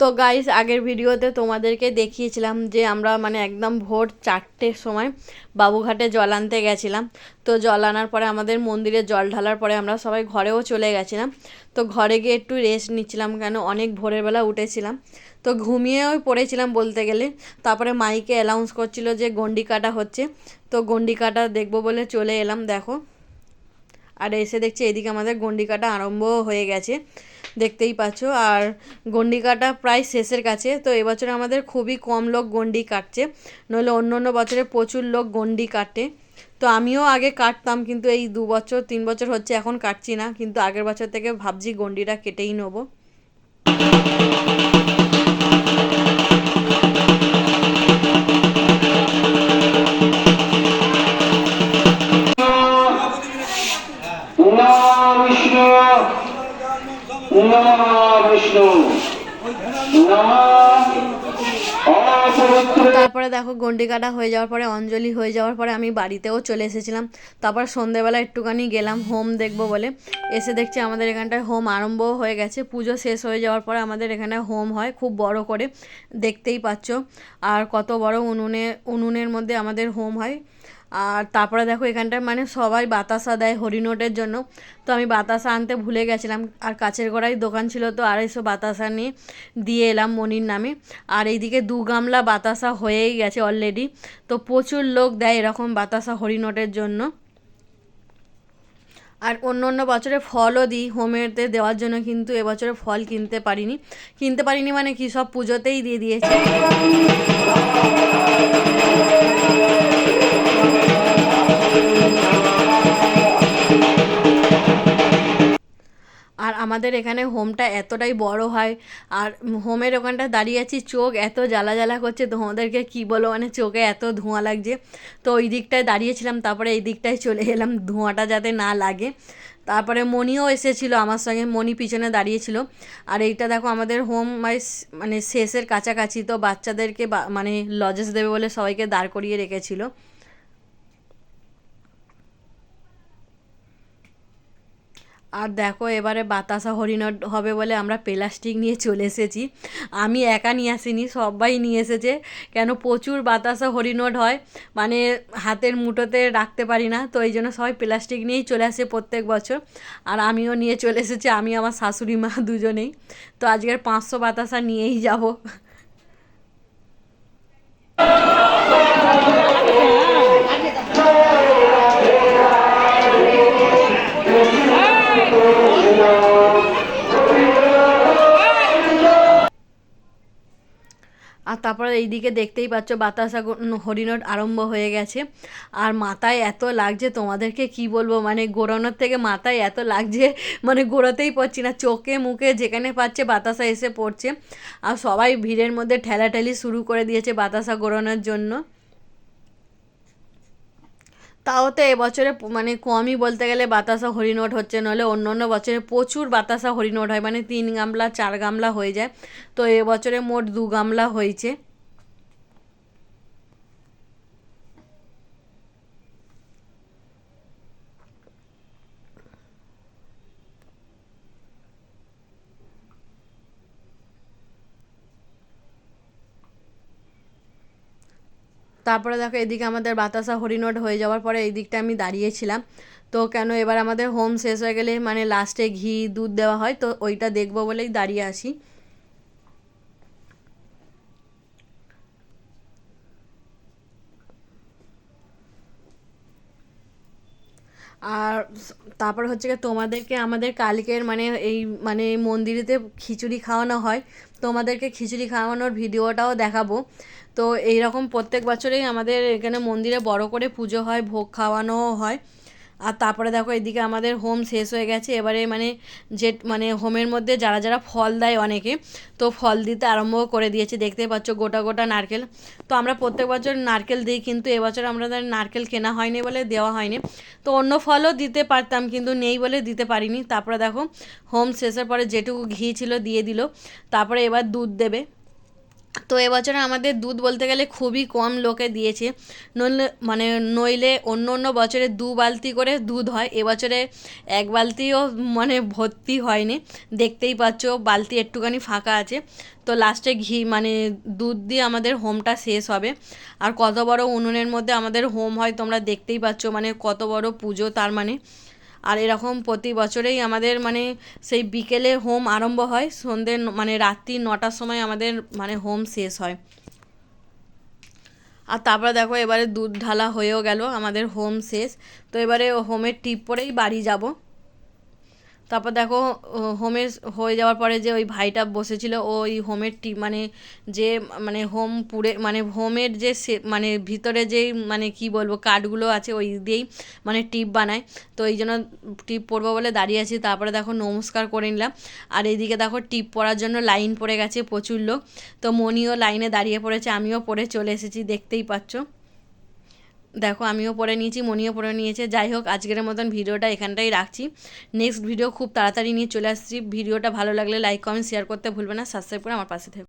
তো গাইস আগের ভিডিওতে তোমাদেরকে দেখিয়েছিলাম যে আমরা মানে একদম ভোর চারটের সময় বাবুঘাটে জল আনতে গেছিলাম। তো জল আনার পরে আমাদের মন্দিরে জল ঢালার পরে আমরা সবাই ঘরেও চলে গেছিলাম। তো ঘরে গিয়ে একটু রেস্ট নিচ্ছিলাম কেন অনেক ভোরের বেলা উঠেছিলাম। তো ঘুমিয়েও পড়েছিলাম বলতে গেলে। তারপরে মাইকে অ্যালাউন্স করছিল যে গন্ডি কাটা হচ্ছে। তো গন্ডি কাটা দেখব বলে চলে এলাম, দেখো। আর এসে দেখছি এদিকে আমাদের গন্ডি কাটা আরম্ভও হয়ে গেছে। দেখতেই পাচ্ছ আর গন্ডি কাটা প্রায় শেষের কাছে তো এবছর আমাদের খুবই কম লোক গন্ডি কাটছে নইলে অন্য অন্য বছরে প্রচুর লোক গন্ডি কাটে তো আমিও আগে কাটতাম কিন্তু এই দু বছর তিন বছর হচ্ছে এখন কাটছি না কিন্তু আগের বছর থেকে ভাবছি গন্ডিটা কেটেই নেব বিষ্ণু নমঃ বিষ্ণু নমঃ অপবিত্র তারপরে দেখো গন্ডি কাটা হয়ে যাওয়ার পরে, অঞ্জলি হয়ে যাওয়ার পরে আমি বাড়িতেও চলে এসেছিলাম। তারপর সন্ধেবেলা একটুখানি গেলাম, হোম দেখব বলে। এসে দেখছি আমাদের এখানটায় হোম আরম্ভও হয়ে গেছে। পুজো শেষ হয়ে যাওয়ার পরে আমাদের এখানে হোম হয়, খুব বড় করে। দেখতেই পাচ্ছ। আর কত বড় উনুনে, উনুনের মধ্যে আমাদের হোম হয়। আর তারপরে দেখো এখানটায় মানে সবাই বাতাসা দেয় হরিনোটের জন্য। তো আমি বাতাসা আনতে ভুলে গেছিলাম। আর কাছের গোড়ায় দোকান ছিল তো আড়াইশো বাতাসা নিয়ে দিয়ে এলাম মনির নামে। আর এইদিকে দু গামলা বাতাসা হয়েই গেছে অলরেডি তো প্রচুর লোক দেয় এরকম বাতাসা হরিনোটের জন্য। আর অন্য অন্য বছরে ফলও দিই হোমেতে দেওয়ার জন্য, কিন্তু এবছরে ফল কিনতে পারিনি। কিনতে পারিনি মানে কি? সব পুজোতেই দিয়ে দিয়েছি। আমাদের এখানে হোমটা এতটাই বড় হয়, আর হোমের ওখানটা দাঁড়িয়ে আছি, চোখ এত জ্বালা জ্বালা করছে তোমাদেরকে কী বলো মানে চোখে এত ধোঁয়া লাগছে। তো ওই দিকটায় দাঁড়িয়েছিলাম, তারপরে এই দিকটায় চলে এলাম, ধোঁয়াটা যাতে না লাগে। তারপরে মণিও এসেছিল আমার সঙ্গে, মণি পিছনে দাঁড়িয়েছিল। আর এইটা দেখো, আমাদের হোম মানে শেষের কাছাকাছি, তো বাচ্চাদেরকে মানে লজেস দেবে বলে সবাইকে দাঁড় করিয়ে রেখেছিল। আর দেখো এবারে বাতাসা হরিণট হবে বলে আমরা প্লাস্টিক নিয়ে চলে এসেছি। আমি একা নিয়ে আসিনি, সবাই নিয়ে এসেছে। কেন প্রচুর বাতাসা হরিণট হয় মানে হাতের মুঠোতে রাখতে পারি না, তো এই জন্য সবাই প্লাস্টিক নিয়েই চলে আসে প্রত্যেক বছর। আর আমিও নিয়ে চলে এসেছি, আমি, আমার শাশুড়ি মা দুজনেই। তো আজকের পাঁচশো বাতাসা নিয়েই যাব। আর তারপরে এইদিকে দেখতেই পাচ্ছ বাতাসা হরিণট আরম্ভ হয়ে গেছে। আর মাথায় এত লাগছে তোমাদেরকে কি বলব? মানে গোড়ানোর থেকে মাথায় এত লাগছে মানে গোড়াতেই পারছি না। চোখে মুখে যেখানে পাচ্ছে বাতাসা এসে পড়ছে। আর সবাই ভিড়ের মধ্যে ঠেলাঠেলি শুরু করে দিয়েছে বাতাসা গোড়ানোর জন্য। তাও তো এবছরে মানে কমই বলতে গেলে বাতাসা হরিনোট হচ্ছে নাহলে অন্য অন্য বছরে প্রচুর বাতাসা হরিনোট হয় মানে তিন গামলা, চার গামলা হয়ে যায়। তো এবছরে মোট দু গামলা হয়েছে। তারপরে দেখো এদিকে আমাদের বাতাসা হরিনোট হয়ে যাওয়ার পরে এই দিকটা আমি দাঁড়িয়েছিলাম। তো কেন এবার আমাদের হোম শেষ হয়ে গেলে মানে লাস্টে ঘি, দুধ দেওয়া হয়, তো ওইটা দেখব বলেই দাঁড়িয়ে আসি আর তারপর হচ্ছে গিয়ে তোমাদেরকে আমাদের কালকের মানে এই মানে মন্দিরেতে খিচুড়ি খাওয়ানো হয়। তোমাদেরকে খিচুড়ি খাওয়ানোর ভিডিওটাও দেখাবো। তো এইরকম প্রত্যেক বছরেই আমাদের এখানে মন্দিরে বড় করে পুজো হয়, ভোগ খাওয়ানোও হয়। আর তারপরে দেখো এদিকে আমাদের হোম শেষ হয়ে গেছে। এবারে মানে যে মানে হোমের মধ্যে যারা যারা ফল দেয় অনেকে, তো ফল দিতে আরম্ভ করে দিয়েছে। দেখতে পাচ্ছ গোটা গোটা নারকেল। তো আমরা প্রত্যেক বছর নারকেল দিই, কিন্তু এবছর আমাদের নারকেল কেনা হয়নি বলে দেওয়া হয়নি। তো অন্য ফলও দিতে পারতাম, কিন্তু নেই বলে দিতে পারিনি। তারপরে দেখো হোম শেষের পরে যেটুকু ঘি ছিল দিয়ে দিল। তারপরে এবার দুধ দেবে। তো এবছরে আমাদের দুধ বলতে গেলে খুবই কম লোকে দিয়েছে। নইলে মানে নইলে অন্য অন্য বছরে দু বালতি করে দুধ হয়। এবছরে এক বালতিও মানে ভর্তি হয়নি। দেখতেই পাচ্ছ, বালতি একটুখানি ফাঁকা আছে। তো লাস্টে ঘি মানে দুধ দিয়ে আমাদের হোমটা শেষ হবে। আর কত বড় উনুনের মধ্যে আমাদের হোম হয় তোমরা দেখতেই পাচ্ছ মানে কত বড় পুজো তার মানে। আর এরকম প্রতি বছরেই আমাদের মানে সেই বিকেলে হোম আরম্ভ হয়। সন্ধ্যে মানে রাত্রি নটার সময় আমাদের মানে হোম শেষ হয়। আর তারপরে দেখো এবারে দুধ ঢালা হয়েও গেল, আমাদের হোম শেষ। তো এবারে হোমের টিপ পরেই বাড়ি যাব। তারপর দেখো হোমের হয়ে যাওয়ার পরে যে ওই ভাইটা বসেছিল, ওই হোমের টিপ মানে যে মানে হোম পুড়ে মানে হোমের যে সে- মানে ভিতরে যেই মানে কি বলব, কাঠগুলো আছে ওই দিয়েই মানে টিপ বানায়। তো এই জন্য টিপ পরবো বলে দাঁড়িয়ে আছি। তারপরে দেখো নমস্কার করে নিলাম। আর এইদিকে দেখো টিপ পরার জন্য লাইন পড়ে গেছে প্রচুর লোক। তো মনিও লাইনে দাঁড়িয়ে পড়েছে, আমিও পরে চলে এসেছি, দেখতেই পাচ্ছ। দেখো, আমিও পরে নিয়েছি, মনিও পরে নিয়েছে। যাই হোক, আজকের মতন ভিডিওটা এখানটাই রাখছি। নেক্সট ভিডিও খুব তাড়াতাড়ি নিয়ে চলে আসছি। ভিডিওটা ভালো লাগলে লাইক কমেন্ট শেয়ার করতে ভুলবে না। সাবস্ক্রাইব করে আমার পাশে থেকো।